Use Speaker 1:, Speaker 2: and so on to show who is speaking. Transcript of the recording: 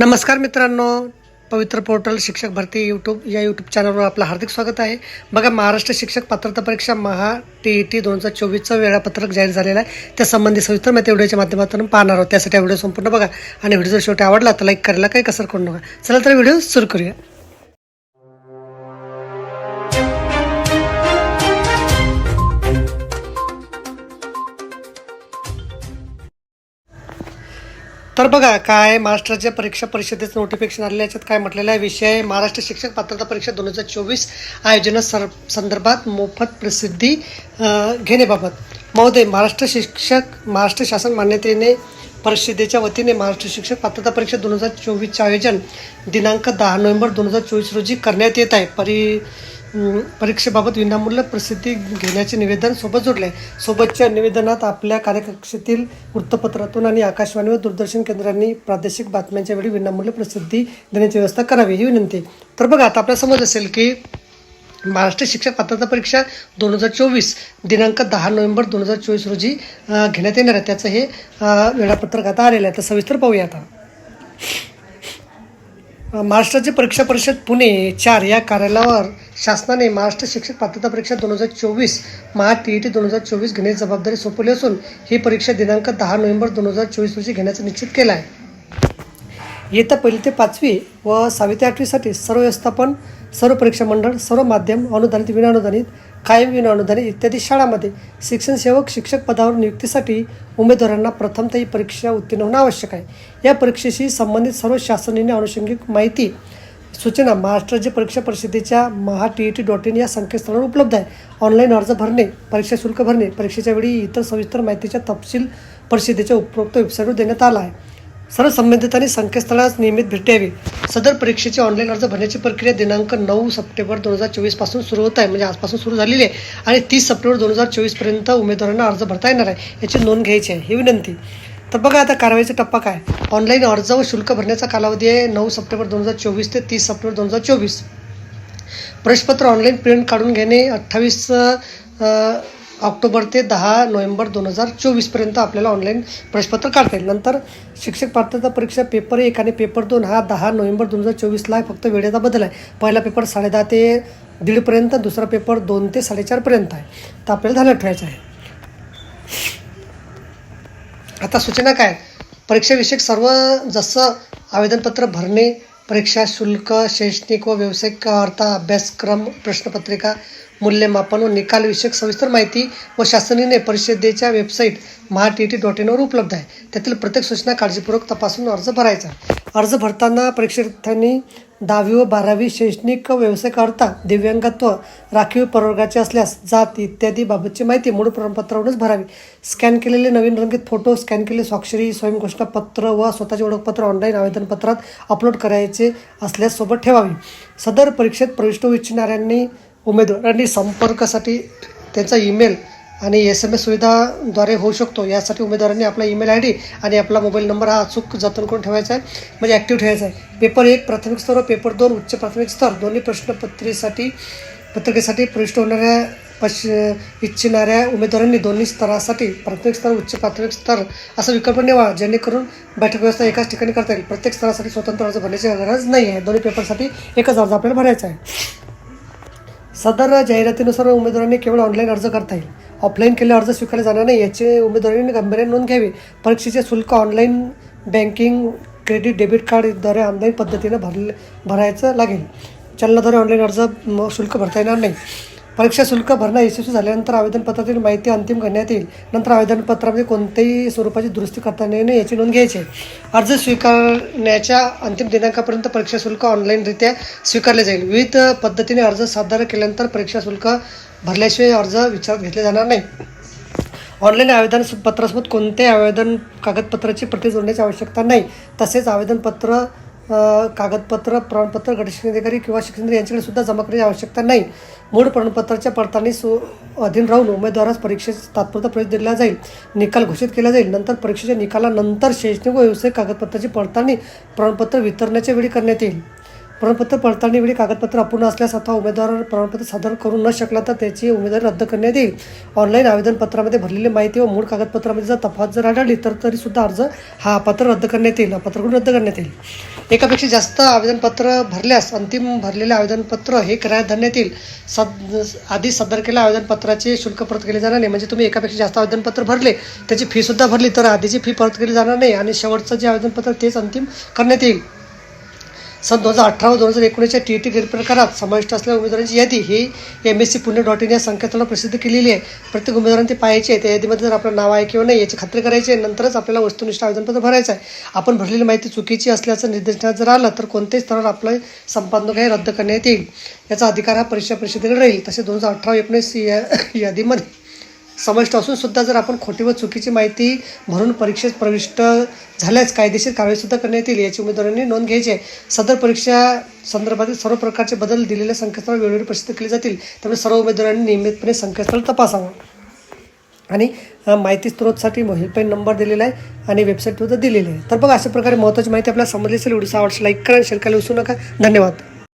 Speaker 1: नमस्कार मित्रांनो पवित्र पोर्टल शिक्षक भरती यूट्यूब या यूट्यूब चॅनलवर आपलं हार्दिक स्वागत आहे. बघा महाराष्ट्र शिक्षक पात्रता परीक्षा महा टी ई टी दोन हजार चोवीसचं वेळापत्रक जाहीर झालेलं आहे. त्या संबंधी सविस्तर माहिती व्हिडिओच्या माध्यमातून पाहणार आहोत. त्यासाठी व्हिडिओ संपूर्ण बघा. आणि व्हिडिओ जर शेवटी आवडला तर लाईक करायला काही कसर करू नका. चला तर व्हिडिओ सुरू करूया. तर बघा काय महाराष्ट्राच्या परीक्षा परिषदेचं नोटिफिकेशन आलेलं याच्यात काय म्हटलेलं आहे विषय महाराष्ट्र शिक्षक पात्रता परीक्षा दोन हजार चोवीस आयोजना सर संदर्भात मोफत प्रसिद्धी घेण्याबाबत. महोदय महाराष्ट्र शिक्षक महाराष्ट्र शासन मान्यतेने परिषदेच्या वतीने महाराष्ट्र शिक्षक पात्रता परीक्षा दोन हजार चोवीसचे आयोजन दिनांक दहा नोव्हेंबर दोन हजार चोवीस रोजी करण्यात येत आहे. परी परीक्षेबाबत विनामूल्य प्रसिद्धी घेण्याचे निवेदन सोबत जोडले आहे. सोबतच्या निवेदनात आपल्या कार्यकक्षेतील वृत्तपत्रातून आणि आकाशवाणी व दूरदर्शन केंद्रांनी प्रादेशिक बातम्यांच्या वेळी विनामूल्य प्रसिद्धी देण्याची व्यवस्था करावी ही विनंती. तर बघा आता आपल्याला समज असेल की महाराष्ट्र शिक्षक पात्रता परीक्षा दोन हजार चोवीस दिनांक दहा नोव्हेंबर दोन हजार चोवीस रोजी घेण्यात येणार आहे. त्याचं हे वेळापत्रक आता आलेलं आहे. तर सविस्तर पाहूया आता. महाराष्ट्राचे परीक्षा परिषद पुणे चार या कार्यालयावर शासनाने महाराष्ट्र शिक्षक पात्रता परीक्षा दोन हजार चोवीस महा टी ई टी दोन हजार चोवीस घेण्याची जबाबदारी सोपवली असून ही परीक्षा दिनांक दहा नोव्हेंबर दोन हजार चोवीस रोजी घेण्याचं निश्चित केलं आहे येत्या पहिली ते पाचवी व सहावी ते आठवीसाठी सर्व व्यवस्थापन सर्व परीक्षा मंडळ सर्व माध्यम अनुदानित विनाअनुदानित कायम विनाअनुदानित इत्यादी शाळांमध्ये शिक्षण सेवक शिक्षक पदावर नियुक्तीसाठी उमेदवारांना प्रथमतः ही परीक्षा उत्तीर्ण होणं आवश्यक आहे. या परीक्षेशी संबंधित सर्व शासनीय अनुषंगिक माहिती सूचना महाराष्ट्र राज्य परीक्षा परिषदेच्या Maha T E T dot in या संकेतस्थळावर उपलब्ध आहे. ऑनलाईन अर्ज भरणे परीक्षा शुल्क भरणे परीक्षेच्या वेळी इतर सविस्तर माहितीच्या तपशील परिषदेच्या उपरोक्त वेबसाईटवर देण्यात आला आहे. सर्व संबंधितांनी संकेतस्थळास नियमित भेट द्यावी. सदर परीक्षेची ऑनलाईन अर्ज भरण्याची प्रक्रिया दिनांक नऊ सप्टेंबर दोन हजार चोवीसपासून सुरू होत आहे. म्हणजे आजपासून सुरू झालेली आहे. आणि तीस सप्टेंबर दोन हजार चोवीसपर्यंत उमेदवारांना अर्ज भरता येणार आहे. याची नोंद घ्यायची आहे. ही विनंती. तर बघा आता कारवाईचा टप्पा काय? ऑनलाईन अर्ज व शुल्क भरण्याचा कालावधी आहे नऊ सप्टेंबर दोन हजार चोवीस ते तीस सप्टेंबर दोन हजार चोवीस. प्रवेशपत्र ऑनलाईन प्रिंट काढून घेणे अठ्ठावीस ऑक्टोबर ते दहा नोव्हेंबर दोन हजार चोवीसपर्यंत आपल्याला ऑनलाईन प्रवेशपत्र काढता येईल. नंतर शिक्षक पात्रता परीक्षा पेपर एक आणि पेपर दोन हा दहा नोव्हेंबर दोन हजार चोवीसला आहे फक्त वेळेचा बदल आहे. पहिला पेपर साडेदहा ते दीडपर्यंत दुसरा पेपर दोन ते साडेचारपर्यंत आहे. तर आपल्याला ध्यानात ठेवायचं आहे. आता सूचना काय? परीक्षाविषयक सर्व जसं आवेदनपत्र भरणे परीक्षा शुल्क शैक्षणिक व व्यावसायिक अर्था अभ्यासक्रम प्रश्नपत्रिका मूल्यमापन व निकालविषयक सविस्तर माहिती व शासनाने परिषदेच्या website Maha T T dot इनवर उपलब्ध आहे. त्यातील प्रत्येक सूचना काळजीपूर्वक तपासून अर्ज भरायचा. अर्ज भरताना परीक्षार्थ्यांनी दहावी व बारावी शैक्षणिक व दिव्यांगत्व राखीव प्रवर्गाचे असल्यास जात इत्यादी बाबतची माहिती मूळ प्रमाणपत्रावरूनच भरावी. स्कॅन केलेले नवीन रंगीत फोटो स्कॅन केलेले स्वाक्षरी स्वयंघोषणापत्र व स्वतःचे ओळखपत्र ऑनलाईन आवेदनपत्रात अपलोड करायचे असल्यास सोबत ठेवावी. सदर परीक्षेत प्रविष्ट होऊ इच्छिणाऱ्यांनी उमेदवारांनी संपर्कासाठी त्यांचा ईमेल आणि एस एम एस सुविधाद्वारे होऊ शकतो. यासाठी उमेदवारांनी आपला ईमेल आय डी आणि आपला मोबाईल नंबर हा अचूक जतन करून ठेवायचा आहे. म्हणजे ॲक्टिव्ह ठेवायचा आहे. पेपर एक प्राथमिक स्तर व पेपर दोन उच्च प्राथमिक स्तर. दोन्ही प्रश्नपत्रेसाठी पत्रिकेसाठी प्रविष्ट होणाऱ्या पश इच्छिणाऱ्या उमेदवारांनी दोन्ही स्तरासाठी प्राथमिक स्तर उच्च प्राथमिक स्तर असा विकल्प निवडा. जेणेकरून बैठक व्यवस्था एकाच ठिकाणी करता येईल. प्रत्येक स्तरासाठी स्वतंत्र अर्ज भरण्याची गरज नाही आहे. दोन्ही पेपरसाठी एकच अर्ज आपल्याला भरायचा आहे. सदर जाहिरातीनुसार उमेदवारांनी केवळ ऑनलाईन अर्ज करता येईल. ऑफलाईन केले अर्ज स्वीकारले जाणार नाही याचे उमेदवारांनी गांभीर्याने नोंद घ्यावी. परीक्षेचे शुल्क ऑनलाईन बँकिंग क्रेडिट डेबिट कार्डद्वारे ऑनलाईन पद्धतीने भरले भरायचं लागेल. चलनाद्वारे ऑनलाईन अर्ज शुल्क भरता येणार नाही. परीक्षा शुल्क भरणं यशस्वी झाल्यानंतर आवेदनपत्रातील माहिती अंतिम करण्यात येईल. नंतर आवेदनपत्रामध्ये कोणत्याही स्वरूपाची दुरुस्ती करता येणे नाही याची नोंद घ्यायची आहे. अर्ज स्वीकारण्याच्या अंतिम दिनांकापर्यंत परीक्षा शुल्क ऑनलाईनरित्या स्वीकारले जाईल. विविध पद्धतीने अर्ज सादर केल्यानंतर परीक्षा शुल्क भरल्याशिवाय अर्ज विचारात घेतले जाणार नाही. ऑनलाईन आवेदन पत्रासोबत कोणत्याही आवेदन कागदपत्राची प्रती जोडण्याची आवश्यकता नाही. तसेच आवेदनपत्र कागदपत्र प्रमाणपत्र गटशिक्षणाधिकारी किंवा शिक्षण यांच्याकडे सुद्धा जमा करण्याची आवश्यकता नाही. मूळ प्रमाणपत्राच्या पडताळणी सु अधीन राहून उमेदवारास परीक्षेस तात्पुरता प्रवेश दिला जाईल. निकाल घोषित केला जाईल. नंतर परीक्षेच्या निकालानंतर शैक्षणिक व व्यावसायिक कागदपत्राची पडताळणी प्रमाणपत्र वितरणाच्या वेळी करण्यात येईल. प्रमाणपत्र पडताळणीवेळी कागदपत्र अपूर्ण असल्यास अथवा उमेदवार प्रमाणपत्र सादर करू न शकला तर त्याची उमेदवारी रद्द करण्यात येईल. ऑनलाईन आवेदनपत्रामध्ये भरलेली माहिती व मूळ कागदपत्रामध्ये जर तफावत जर आढळली तर तरीसुद्धा अर्ज हा अपात्र रद्द करण्यात येईल पत्र करून रद्द करण्यात येईल. एकापेक्षा जास्त आवेदनपत्र भरल्यास अंतिम भरलेले आवेदनपत्र हे करण्यात धरण्यात येईल. सद आधी सादर केलेल्या आवेदनपत्राचे शुल्क परत केले जाणार नाही. म्हणजे तुम्ही एकापेक्षा जास्त आवेदनपत्र भरले त्याची फीसुद्धा भरली तर आधीची फी परत केली जाणार नाही आणि शेवटचं जे आवेदनपत्र तेच अंतिम करण्यात येईल. सन दोन हजार अठरा व दोन हजार एकोणीसच्या टी टी प्रकारात समाविष्ट असलेल्या उमेदवारांची यादी ही M S C Pune dot in या संकेतला प्रसिद्ध केलेली आहे. प्रत्येक उमेदवारांना ते पाहायची आहे. त्या यादीमध्ये जर आपलं नाव आहे किंवा नाही याची खात्री करायची आहे. नंतरच आपल्याला वस्तुनिष्ठ आवेदनपत्र भरायचं आहे. आपण भरलेली माहिती चुकीची असल्याचं निर्देशनात जर आलं तर कोणत्याही स्तरावर आपलं संपादन हे रद्द करण्यात येईल. याचा अधिकार हा परीक्षा परिषदेकडे राहील. तसे दोन हजार अठरा एकोणीस या यादीमध्ये समाविष्ट असून सुद्धा जर आपण खोटी व चुकीची माहिती भरून परीक्षेत प्रविष्ट झाल्यास कायदेशीर कारवाईसुद्धा करण्यात येईल याची उमेदवारांनी नोंद घ्यायची आहे. सदर परीक्षा संदर्भातील सर्व प्रकारचे बदल दिलेल्या संकेतस्थळ वेळोवेळी प्रसिद्ध केले जातील. त्यामुळे सर्व उमेदवारांनी नियमितपणे संकेतस्थळ तपासावं. आणि माहिती स्त्रोतसाठी हेल्पलाईन नंबर दिलेला आहे आणि वेबसाईटवर दिलेली आहे. तर बघा अशा प्रकारे महत्त्वाची माहिती आपल्याला समजली असेल व्हिडिओ आवडल्यास लाईक करा शेअर करायला विसरू नका. धन्यवाद.